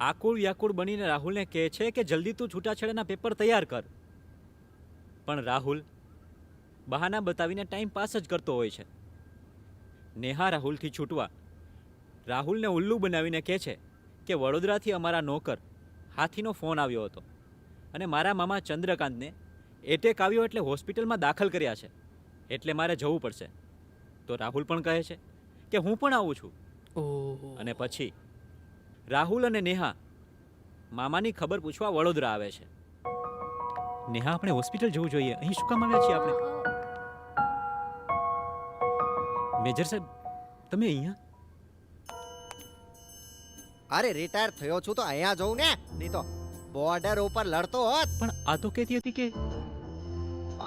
આકુળ વ્યાકુળ બનીને રાહુલને કહે છે કે જલ્દી તું છૂટાછેડાના પેપર તૈયાર કર. પણ રાહુલ બહાના બતાવીને ટાઈમ પાસ જ કરતો હોય છે. નેહા રાહુલથી છૂટવા રાહુલને ઉલ્લુ બનાવીને કહે છે કે વડોદરાથી અમારા નોકર હાથીનો ફોન આવ્યો હતો અને મારા મામા ચંદ્રકાંતને એટેક આવ્યો એટલે હોસ્પિટલમાં દાખલ કર્યા છે. એટલે મારે જવું પડશે. તો રાહુલ પણ કહે છે કે હું પણ આવું છું. અને પછી રાહુલ અને નેહા મામાની ખબર પૂછવા વડોદરા આવે છે. નેહા આપણે હોસ્પિટલ જવું જોઈએ. અહીં શું કામ આવ્યા છીએ આપણે? મેજર સાહેબ તમે અહીંયા? અરે રિટાયર થયો છું તો અહીંયા જઉં ને? નહીં તો બોર્ડર ઉપર લડતો હોત. પણ આ તો કહેતી હતી કે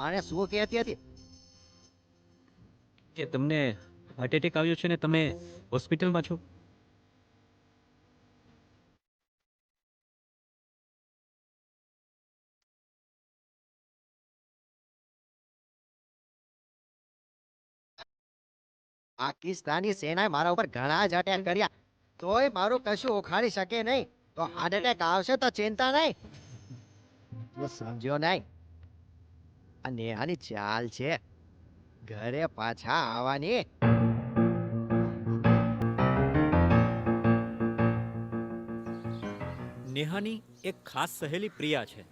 અરે શું કહેતી હતી? કે તમને હાર્ટ એટેક આવ્યો છે ને તમે હોસ્પિટલમાં છો? પાકિસ્તાની સેનાએ મારા ઉપર ઘણા જ અટેક કર્યા. તોય મારું કશું ઉખાડી શકે નહીં. તો હાર્ટ એટેક આવશે તો ચિંતા નહીં. સમજ્યો નહીં. આ નેહાની ચાલ છે. ઘરે પાછા આવવાની. નેહાની એક ખાસ સહેલી પ્રિયા છે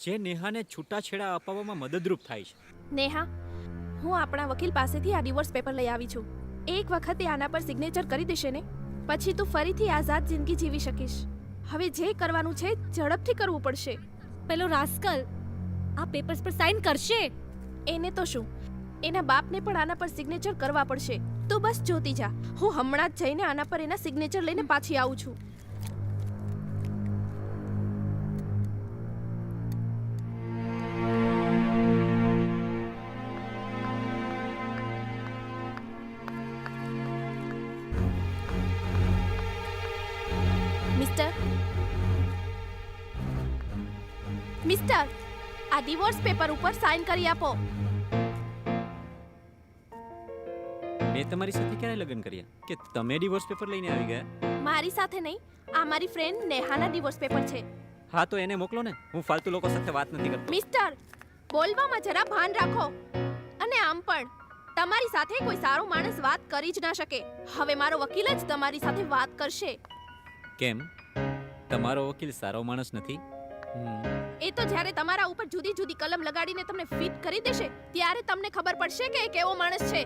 જે નેહાને છૂટાછેડા અપાવવામાં મદદરૂપ થાય છે. નેહા હું આપણા વકીલ પાસેથી આ ડિવોર્સ પેપર લઈ આવી છું. એક વખત એ આના પર સિગ્નેચર કરી દેશે ને પછી તું ફરીથી આઝાદ જિંદગી જીવી શકીશ. હવે જે કરવાનું છે ઝડપથી કરવું પડશે. પેલો રાસ્કલ આ પેપર્સ પર સાઇન કરશે? એને તો શું? એના બાપને પણ આના પર સિગ્નેચર કરવા પડશે. તો બસ જોતી જા. હું હમણાં જ જઈને આના પર એના સિગ્નેચર લઈને પાછી આવું છું. મિસ્ટર મિસ્ટર આ ડિવોર્સ પેપર ઉપર સાઈન કરી આપો. મેં તમારી સાથે ક્યારે લગ્ન કર્યા? કે તમે ડિવોર્સ પેપર લઈને આવી ગયા? મારી સાથે નહીં. આ મારી ફ્રેન્ડ નેહાના ડિવોર્સ પેપર છે. હા તો એને મોકલો ને. હું ફાલતુ લોકો સાથે વાત નથી કરતો. મિસ્ટર બોલવામાં જરા ભાન રાખો. અને આમ પણ તમારી સાથે કોઈ સારો માણસ વાત કરી જ ના શકે. હવે મારો વકીલ જ તમારી સાથે વાત કરશે. કેમ? તમારો વકીલ સારો માણસ નથી? એ તો જ્યારે તમારા ઉપર જુદી જુદી કલમ લગાડીને તમને ફિટ કરી દેશે, ત્યારે તમને ખબર પડશે કે એ કેવો માણસ છે.